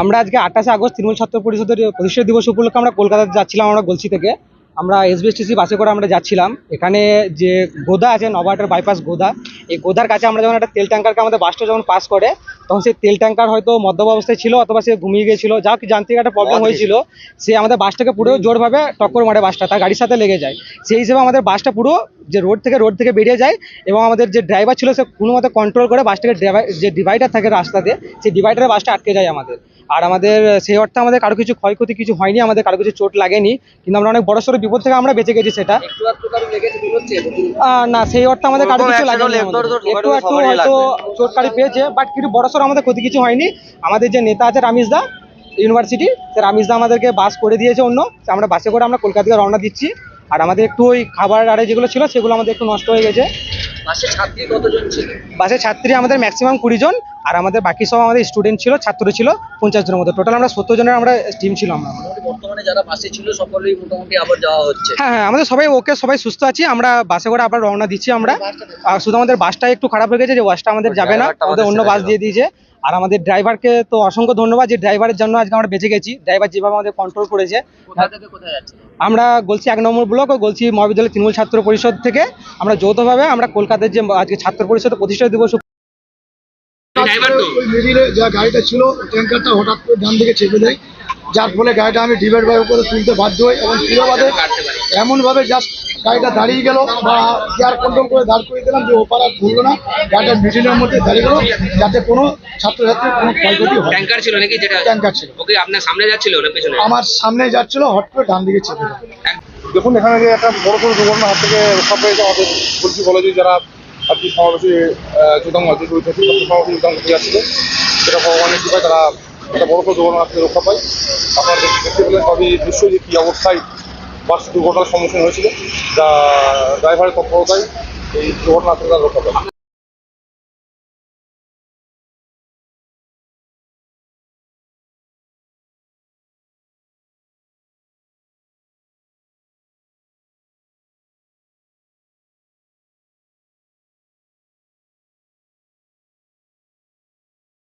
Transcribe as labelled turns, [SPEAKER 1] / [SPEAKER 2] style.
[SPEAKER 1] আমরা আজকে আঠাশে আগস্ট তৃণমূল ছাত্র পরিষদের প্রতিষ্ঠা দিবস উপলক্ষে আমরা কলকাতাতে যাচ্ছিলাম, আমরা গলসি থেকে। আমরা এসবিএসটিসি বাসে করে আমরা যাচ্ছিলাম। এখানে যে গোদা আছে নবাটার বাইপাস গোদা, এই গোদার কাছে আমরা যখন একটা তেল ট্যাঙ্কারকে আমাদের বাসটা যখন পাস করে তখন সেই তেল ট্যাঙ্কার হয়তো মদ্যপ অবস্থায় ছিল অথবা সে ঘুমিয়ে গিয়েছিল যা যান্ত্রিক একটা প্রবলেম হয়েছিল সে আমাদের বাসটাকে পুরো জোরভাবে টক্কর মারে বাসটা তার গাড়ির সাথে লেগে যায়। সেই হিসেবে আমাদের বাসটা পুরো যে রোড থেকে রোড থেকে বেরিয়ে যায় এবং আমাদের যে ড্রাইভার ছিল সে কোনো মতে কন্ট্রোল করে বাসটাকে যে ডিভাইডার থাকে রাস্তাতে সেই ডিভাইডারে বাসটা আটকে যায় আমাদের। আর আমাদের সেই অর্থে আমাদের কারও কিছু ক্ষয়ক্ষতি কিছু হয়নি আমাদের কারও কিছু চোট লাগেনি কিন্তু আমরা অনেক বড় সড়ো বিপদ থেকে আমরা বেঁচে গেছি সেটা। না সেই অর্থে আমাদের কারও কিছু লাগেনি। একটু একটু হয়তো চোটকারি পেয়েছে বাট কিছু বড় আমাদের ক্ষতি কিছু হয়নি। আমাদের যে নেতা আছে রামিস দা ইউনিভার্সিটি সে রামিস দা আমাদেরকে বাস করে দিয়েছে অন্য। আমরা বাসে করে আমরা কলকাতা রওনা দিচ্ছি। আর আমাদের একটু ওই খাবার আরে যেগুলো ছিল, সেগুলো আমাদের একটু নষ্ট হয়ে গেছে।
[SPEAKER 2] বাসে ছাত্রী
[SPEAKER 1] আমাদের ম্যাক্সিমাম কুড়ি জন আর আমাদের বাকি সব আমাদের স্টুডেন্ট ছিল ছাত্র ছিল পঞ্চাশ জনের মতো। টোটাল আমরা সত্তর জনের আমরা টিম ছিল আমরা।
[SPEAKER 2] বর্তমানে যারা বাসে ছিল সকলেই মোটামুটি আবার যাওয়া হচ্ছে।
[SPEAKER 1] হ্যাঁ হ্যাঁ আমাদের সবাই ওকে সবাই সুস্থ আছি আমরা বাসে করে আবার রওনা দিচ্ছি আমরা। আর শুধু আমাদের বাসটা একটু খারাপ হয়ে গেছে যে বাসটা আমাদের যাবে না আমাদের অন্য বাস দিয়ে দিয়েছে। আর আমাদের ড্রাইভারকে তো অসংখ্য ধন্যবাদ যে ড্রাইভারের জন্য আজকে আমরা বেঁচে গেছি। ড্রাইভার যেভাবে আমাদের কন্ট্রোল করেছে।
[SPEAKER 2] কোথায়
[SPEAKER 1] আমরা বলছি এক নম্বর ব্লক ও বলছি মহাবিদ্যালয় তৃণমূল ছাত্র পরিষদ থেকে। আমরা যৌথভাবে আমরা কলকাতার যে আজকে ছাত্র পরিষদ প্রতিষ্ঠা দিবস
[SPEAKER 3] ড্রাইভার মিডিলে যা গাড়িটা ছিল ট্যাঙ্কারটা হঠাৎ করে ডান দিকে চেপে দেয়। যার ফলে গাড়িটা আমি ডিভাইড বাই করে তুলতে বাধ্য হই এবং তুলে বাদে এমনভাবে জাস্ট গাড়িটা দাঁড়িয়ে গেল বা গিয়ার কন্ট্রোল করে দাঁড় করে দিলাম যে ওপার আর ঘুরলো না। গাড়িটা মিডিলের মধ্যে দাঁড়িয়ে গেল যাতে কোনো ছাত্রছাত্রীর কোনো ক্ষয়ক্ষতি হয়
[SPEAKER 4] ট্যাঙ্কার ছিল নাকি যেটা?
[SPEAKER 3] ট্যাঙ্কার ছিল।
[SPEAKER 4] ওকে আপনার সামনে যাচ্ছিল না পেছনে?
[SPEAKER 3] আমার সামনে যাচ্ছিল হট করে ডান দিকে চেপে
[SPEAKER 5] দেখুন এখানে যে একটা বড় সড়ো দুর্ঘটনা হাত থেকে রক্ষা পেয়েছে আমাদের বলছি কলেজে যারা আর কি সমাবেশে যোগদান আছে জড়িত আছে ছাত্র সমাবেশে যোগদান করতে যাচ্ছিল সেটা ভগবানের কৃপায় তারা একটা বড় সড়ো দুর্ঘটনা হাত থেকে রক্ষা পায়। আপনারা দেখতে পেলেন সবই দৃশ্য যে কী অবস্থায় বাস দুর্ঘটনার সম্মুখীন হয়েছিল। যা ড্রাইভারের তৎপরতায় এই দুর্ঘটনা আপনারা রক্ষা পায়